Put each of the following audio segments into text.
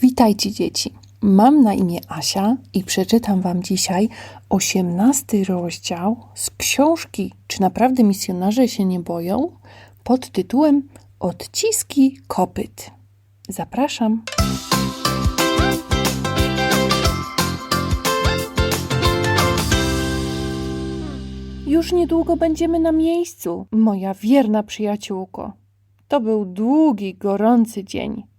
Witajcie dzieci. Mam na imię Asia i przeczytam wam dzisiaj osiemnasty rozdział z książki Czy naprawdę misjonarze się nie boją? pod tytułem Odciski kopyt. Zapraszam. Już niedługo będziemy na miejscu, moja wierna przyjaciółko. To był długi, gorący dzień.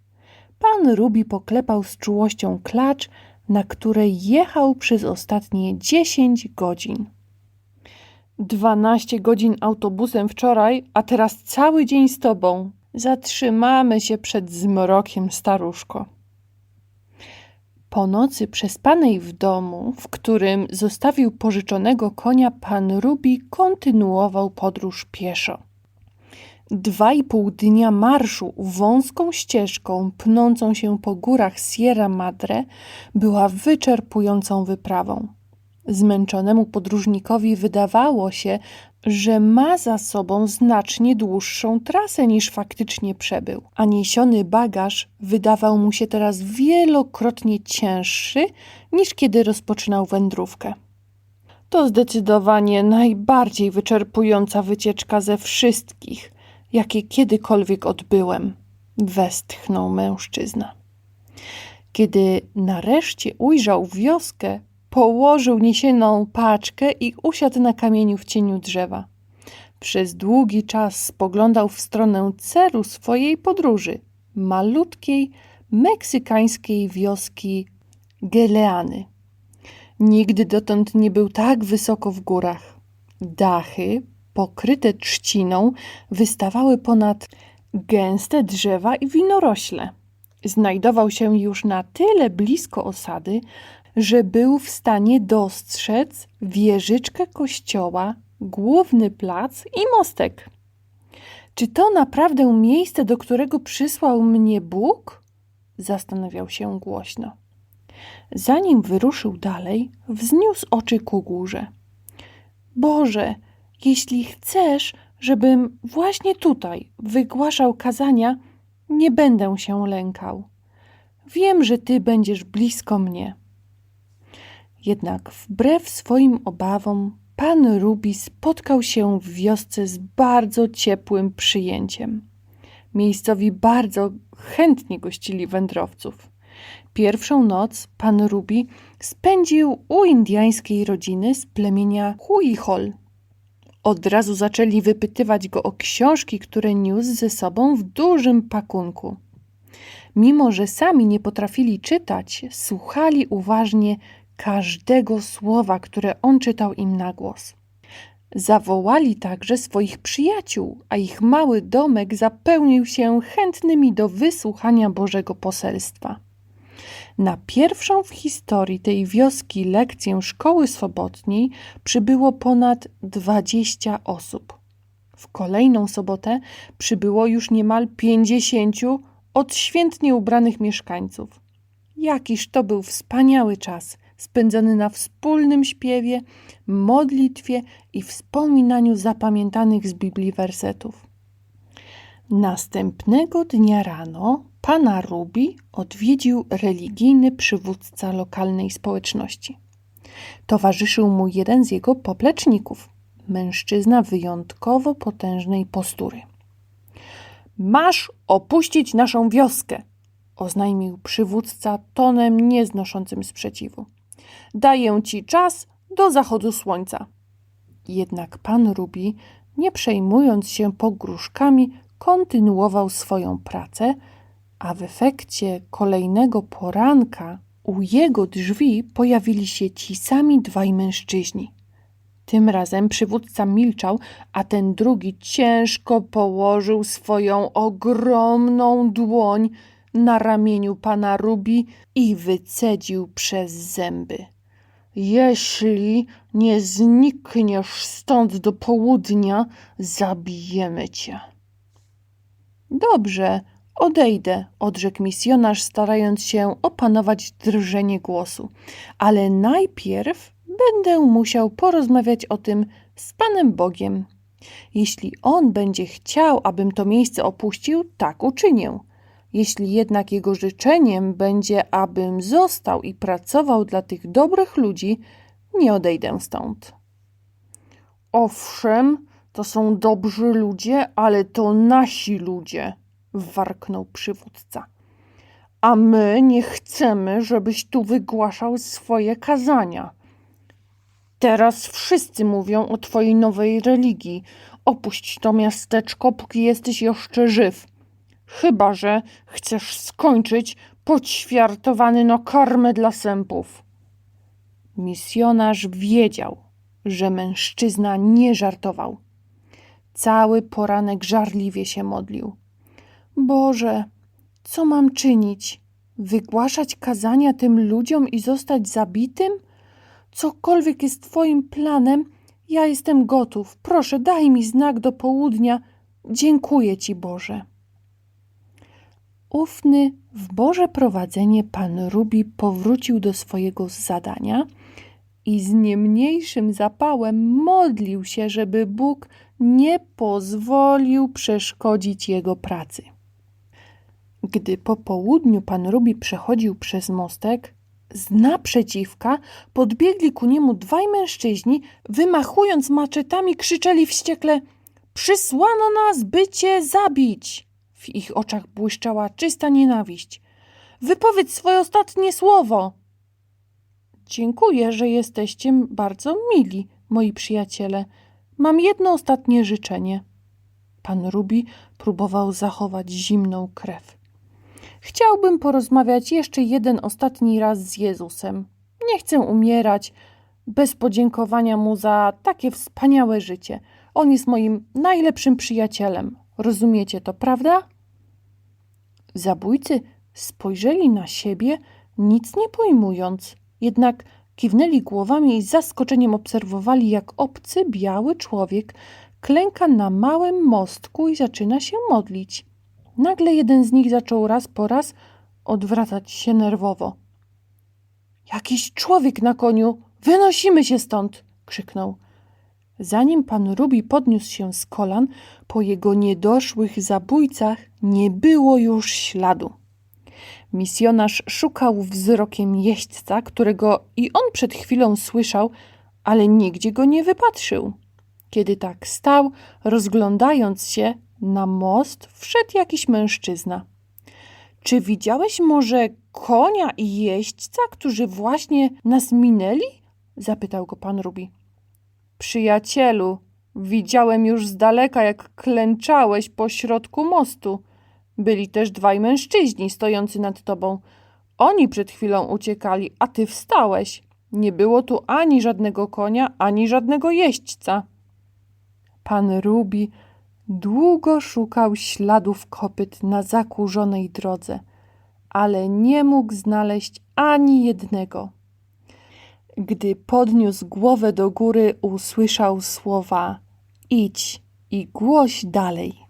Pan Rubi poklepał z czułością klacz, na której jechał przez ostatnie dziesięć godzin. Dwanaście godzin autobusem wczoraj, a teraz cały dzień z tobą. Zatrzymamy się przed zmrokiem, staruszko. Po nocy przespanej w domu, w którym zostawił pożyczonego konia, pan Rubi kontynuował podróż pieszo. Dwa i pół dnia marszu wąską ścieżką pnącą się po górach Sierra Madre była wyczerpującą wyprawą. Zmęczonemu podróżnikowi wydawało się, że ma za sobą znacznie dłuższą trasę niż faktycznie przebył, a niesiony bagaż wydawał mu się teraz wielokrotnie cięższy niż kiedy rozpoczynał wędrówkę. To zdecydowanie najbardziej wyczerpująca wycieczka ze wszystkich, jakie kiedykolwiek odbyłem, westchnął mężczyzna. Kiedy nareszcie ujrzał wioskę, położył niesieną paczkę i usiadł na kamieniu w cieniu drzewa. Przez długi czas spoglądał w stronę celu swojej podróży, malutkiej, meksykańskiej wioski Geleany. Nigdy dotąd nie był tak wysoko w górach. Dachy, pokryte trzciną, wystawały ponad gęste drzewa i winorośle. Znajdował się już na tyle blisko osady, że był w stanie dostrzec wieżyczkę kościoła, główny plac i mostek. Czy to naprawdę miejsce, do którego przysłał mnie Bóg? Zastanawiał się głośno. Zanim wyruszył dalej, wzniósł oczy ku górze. Boże, jeśli chcesz, żebym właśnie tutaj wygłaszał kazania, nie będę się lękał. Wiem, że Ty będziesz blisko mnie. Jednak wbrew swoim obawom, pan Rubi spotkał się w wiosce z bardzo ciepłym przyjęciem. Miejscowi bardzo chętnie gościli wędrowców. Pierwszą noc pan Rubi spędził u indyjskiej rodziny z plemienia Huichol. Od razu zaczęli wypytywać go o książki, które niósł ze sobą w dużym pakunku. Mimo, że sami nie potrafili czytać, słuchali uważnie każdego słowa, które on czytał im na głos. Zawołali także swoich przyjaciół, a ich mały domek zapełnił się chętnymi do wysłuchania Bożego poselstwa. Na pierwszą w historii tej wioski lekcję szkoły sobotniej przybyło ponad dwadzieścia osób. W kolejną sobotę przybyło już niemal pięćdziesięciu odświętnie ubranych mieszkańców. Jakiż to był wspaniały czas, spędzony na wspólnym śpiewie, modlitwie i wspominaniu zapamiętanych z Biblii wersetów. Następnego dnia rano pana Rubi odwiedził religijny przywódca lokalnej społeczności. Towarzyszył mu jeden z jego popleczników, mężczyzna wyjątkowo potężnej postury. Masz opuścić naszą wioskę, oznajmił przywódca tonem nieznoszącym sprzeciwu. Daję ci czas do zachodu słońca. Jednak pan Rubi, nie przejmując się pogróżkami, kontynuował swoją pracę, a w efekcie kolejnego poranka u jego drzwi pojawili się ci sami dwaj mężczyźni. Tym razem przywódca milczał, a ten drugi ciężko położył swoją ogromną dłoń na ramieniu pana Rubi i wycedził przez zęby. Jeśli nie znikniesz stąd do południa, zabijemy cię. Dobrze, odejdę, odrzekł misjonarz, starając się opanować drżenie głosu. Ale najpierw będę musiał porozmawiać o tym z Panem Bogiem. Jeśli On będzie chciał, abym to miejsce opuścił, tak uczynię. Jeśli jednak jego życzeniem będzie, abym został i pracował dla tych dobrych ludzi, nie odejdę stąd. Owszem, to są dobrzy ludzie, ale to nasi ludzie, warknął przywódca. A my nie chcemy, żebyś tu wygłaszał swoje kazania. Teraz wszyscy mówią o twojej nowej religii. Opuść to miasteczko, póki jesteś jeszcze żyw. Chyba, że chcesz skończyć poćwiartowany na karmę dla sępów. Misjonarz wiedział, że mężczyzna nie żartował. Cały poranek żarliwie się modlił. Boże, co mam czynić? Wygłaszać kazania tym ludziom i zostać zabitym? Cokolwiek jest Twoim planem, ja jestem gotów. Proszę, daj mi znak do południa. Dziękuję Ci, Boże. Ufny w Boże prowadzenie pan Rubi powrócił do swojego zadania i z nie mniejszym zapałem modlił się, żeby Bóg nie pozwolił przeszkodzić jego pracy. Gdy po południu pan Rubi przechodził przez mostek, z naprzeciwka podbiegli ku niemu dwaj mężczyźni, wymachując maczetami, krzyczeli wściekle: Przysłano nas, by cię zabić! W ich oczach błyszczała czysta nienawiść. Wypowiedz swoje ostatnie słowo. Dziękuję, że jesteście bardzo mili, moi przyjaciele. Mam jedno ostatnie życzenie. Pan Rubi próbował zachować zimną krew. Chciałbym porozmawiać jeszcze jeden ostatni raz z Jezusem. Nie chcę umierać bez podziękowania mu za takie wspaniałe życie. On jest moim najlepszym przyjacielem. Rozumiecie to, prawda? Zabójcy spojrzeli na siebie, nic nie pojmując, jednak kiwnęli głowami i z zaskoczeniem obserwowali, jak obcy, biały człowiek klęka na małym mostku i zaczyna się modlić. Nagle jeden z nich zaczął raz po raz odwracać się nerwowo. Jakiś człowiek na koniu! Wynosimy się stąd! krzyknął. Zanim pan Rubi podniósł się z kolan, po jego niedoszłych zabójcach nie było już śladu. Misjonarz szukał wzrokiem jeźdźca, którego i on przed chwilą słyszał, ale nigdzie go nie wypatrzył. Kiedy tak stał, rozglądając się, na most wszedł jakiś mężczyzna. Czy widziałeś może konia i jeźdźca, którzy właśnie nas minęli? zapytał go pan Rubi. Przyjacielu, widziałem już z daleka, jak klęczałeś po środku mostu. Byli też dwaj mężczyźni stojący nad tobą. Oni przed chwilą uciekali, a ty wstałeś. Nie było tu ani żadnego konia, ani żadnego jeźdźca. Pan Rubi długo szukał śladów kopyt na zakurzonej drodze, ale nie mógł znaleźć ani jednego. Gdy podniósł głowę do góry, usłyszał słowa: Idź i głoś dalej.